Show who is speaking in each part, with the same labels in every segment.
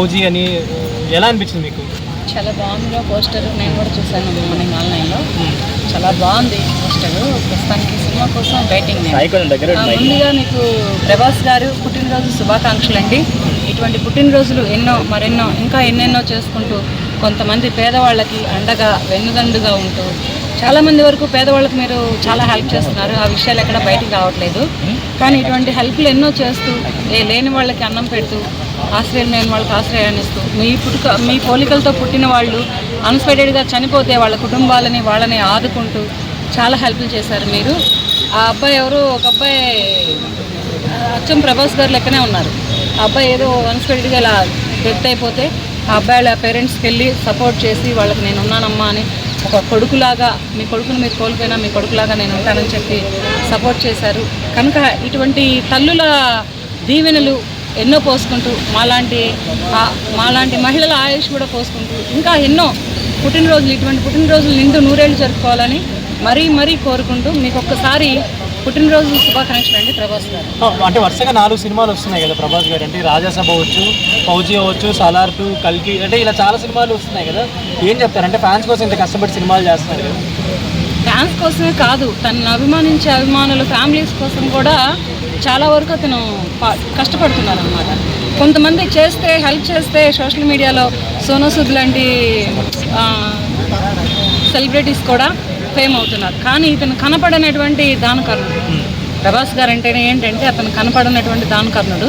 Speaker 1: ఫౌజీ అని ఎలా అనిపించింది మీకు?
Speaker 2: చాలా బాగుందిలో పోస్టర్. నేను కూడా చూశాను మార్నింగ్ ఆన్లైన్లో. చాలా బాగుంది పోస్టర్. ప్రస్తుతానికి సినిమా కోసం వెయిటింగ్ ముందుగా మీకు. ప్రభాస్ గారు పుట్టినరోజు శుభాకాంక్షలు అండి. ఇటువంటి పుట్టినరోజులు ఎన్నో మరెన్నో ఇంకా ఎన్నెన్నో చేసుకుంటూ కొంతమంది పేదవాళ్ళకి అండగా వెన్నుదండుగా ఉంటూ చాలా మంది వరకు పేదవాళ్ళకి మీరు చాలా హెల్ప్ చేస్తున్నారు. ఆ విషయాలు ఎక్కడ బయటికి రావట్లేదు. కానీ ఇటువంటి హెల్ప్లు ఎన్నో చేస్తూ ఏ లేని వాళ్ళకి అన్నం పెడుతూ ఆశ్రయం లేని వాళ్ళకి ఆశ్రయాన్ని ఇస్తూ. మీ పుట్టుక మీ పోలికలతో పుట్టిన వాళ్ళు అన్స్పెక్టెడ్గా చనిపోతే వాళ్ళ కుటుంబాలని వాళ్ళని ఆదుకుంటూ చాలా హెల్ప్లు చేశారు మీరు. ఆ అబ్బాయి ఎవరు ఒక అబ్బాయి అచ్చం ప్రభాస్ గారు లెక్కనే ఉన్నారు. ఆ అబ్బాయి ఏదో అన్స్పెక్టెడ్గా ఇలా డెత్ అయిపోతే ఆ అబ్బాయి వాళ్ళ పేరెంట్స్కి వెళ్ళి సపోర్ట్ చేసి వాళ్ళకి నేను ఉన్నానమ్మా అని ఒక కొడుకులాగా మీ కొడుకుని మీరు కోల్పోయినా మీ కొడుకులాగా నేను ఉంటానని చెప్పి సపోర్ట్ చేశారు. కనుక ఇటువంటి తల్లుల దీవెనలు ఎన్నో పోసుకుంటూ మాలాంటి మాలాంటి మహిళల ఆయుష్ కూడా పోసుకుంటూ ఇంకా ఎన్నో పుట్టినరోజులు ఇటువంటి పుట్టినరోజులు నిండు నూరేళ్ళు జరుపుకోవాలని మరీ మరీ కోరుకుంటూ మీకు ఒక్కసారి పుట్టినరోజు శుభాకాంక్షలు అండి ప్రభాస్ గారు.
Speaker 1: అంటే వరుసగా నాలుగు సినిమాలు వస్తున్నాయి కదా ప్రభాస్ గారు. అంటే రాజాసభ అవ్వచ్చు ఫౌజీ అవ్వచ్చు సలార్ టూ కల్కి అంటే ఇలా చాలా సినిమాలు వస్తున్నాయి కదా. ఏం చెప్తారు? అంటే ఫ్యాన్స్ కోసం ఇంత కష్టపడి సినిమాలు చేస్తున్నారు కదా.
Speaker 2: ఫ్యాన్స్ కోసమే కాదు తనను అభిమానించే అభిమానులు ఫ్యామిలీస్ కోసం కూడా చాలా వరకు అతను పా- కష్టపడుతున్నారు అనమాట కొంతమంది చేస్తే హెల్ప్ చేస్తే సోషల్ మీడియాలో సోనూసూద్ లాంటి సెలబ్రిటీస్ కూడా ఫేమ్ అవుతున్నారు. కానీ ఇతను కనపడనటువంటి దానకర్ణుడు. ప్రభాస్ గారు అంటేనే ఏంటంటే అతను కనపడనటువంటి దానకర్ణుడు.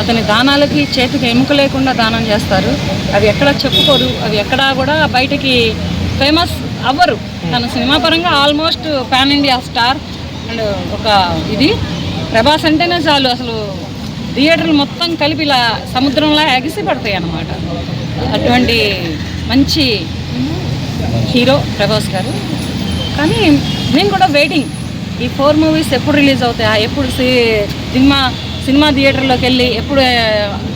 Speaker 2: అతని దానాలకి చేతికి ఎముక లేకుండా దానం చేస్తారు. అవి ఎక్కడ చెప్పుకోరు. అవి ఎక్కడా కూడా బయటికి ఫేమస్ అవ్వరు. తన సినిమా పరంగా almost pan India star and ఒక ఇది. ప్రభాస్ అంటేనే చాలు అసలు థియేటర్లు మొత్తం కలిపి ఇలా సముద్రంలా ఎగిసి పడతాయి అన్నమాట. అటువంటి మంచి హీరో ప్రభాస్ గారు. కానీ నేను కూడా వెయిటింగ్ ఈ ఫోర్ మూవీస్ ఎప్పుడు రిలీజ్ అవుతాయా ఎప్పుడు సి- సినిమా సినిమా థియేటర్లోకి వెళ్ళి ఎప్పుడు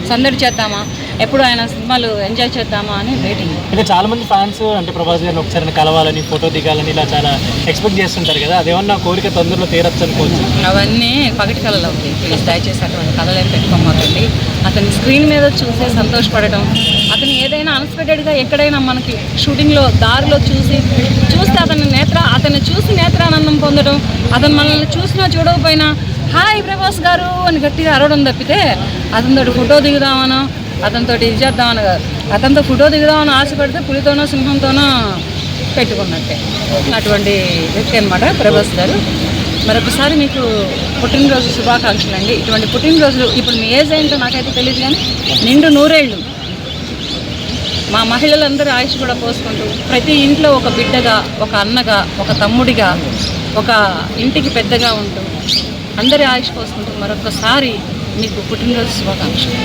Speaker 2: సందడి చేద్దామా? ఎప్పుడు ఆయన సినిమాలు ఎంజాయ్ చేద్దామా అని వెయిటింగ్
Speaker 1: అంటే చాలా మంది ఫ్యాన్స్ అంటే ప్రభాస్ గారిని ఒకసారి కలవాలని ఫోటో దిగాలని ఇలా చాలా ఎక్స్పెక్ట్ చేస్తుంటారు కదా. అదేమన్నా కోరిక తొందరలో తీరచ్చు అనుకోవచ్చు
Speaker 2: అవన్నీ పగటి కళలు అవుతాయి ప్లీజ్ దయచేసి అటువంటి కళలు ఏం పెట్టుకోమాకండి. అతని స్క్రీన్ మీద చూసే సంతోషపడటం అతను ఏదైనా అన్ఎక్స్పెక్టెడ్గా ఎక్కడైనా మనకి షూటింగ్లో దారిలో చూసి చూస్తే అతని నేత్ర అతన్ని చూసి నేత్రానందం పొందడం అతను మనల్ని చూసినా చూడకపోయినా హాయ్ ప్రభాస్ గారు అని గట్టిగా అరవడం తప్పితే అతనితోటి ఫోటో దిగుదామనో? అతనితో ఇది చేద్దామని కాదు. అతనితో ఫోటో దిగుదామని ఆశపడితే పులితోనో సింహంతోనో పెట్టుకున్నట్టే. అటువంటి వ్యక్తి అనమాట ప్రభాస్ గారు. మరొకసారి మీకు పుట్టినరోజు శుభాకాంక్షలు అండి. ఇటువంటి పుట్టినరోజులు ఇప్పుడు మీ ఏజ్ ఏంటో నాకైతే తెలియదు కానీ నిండు నూరేళ్ళు. మా మహిళలందరూ ఆయుష్ కూడా పోసుకుంటూ ప్రతి ఇంట్లో ఒక బిడ్డగా ఒక అన్నగా ఒక తమ్ముడిగా ఒక ఇంటికి పెద్దగా ఉంటూ అందరి ఆయుష్ పోసుకుంటూ మరొకసారి మీకు పుట్టినరోజు శుభాకాంక్షలు.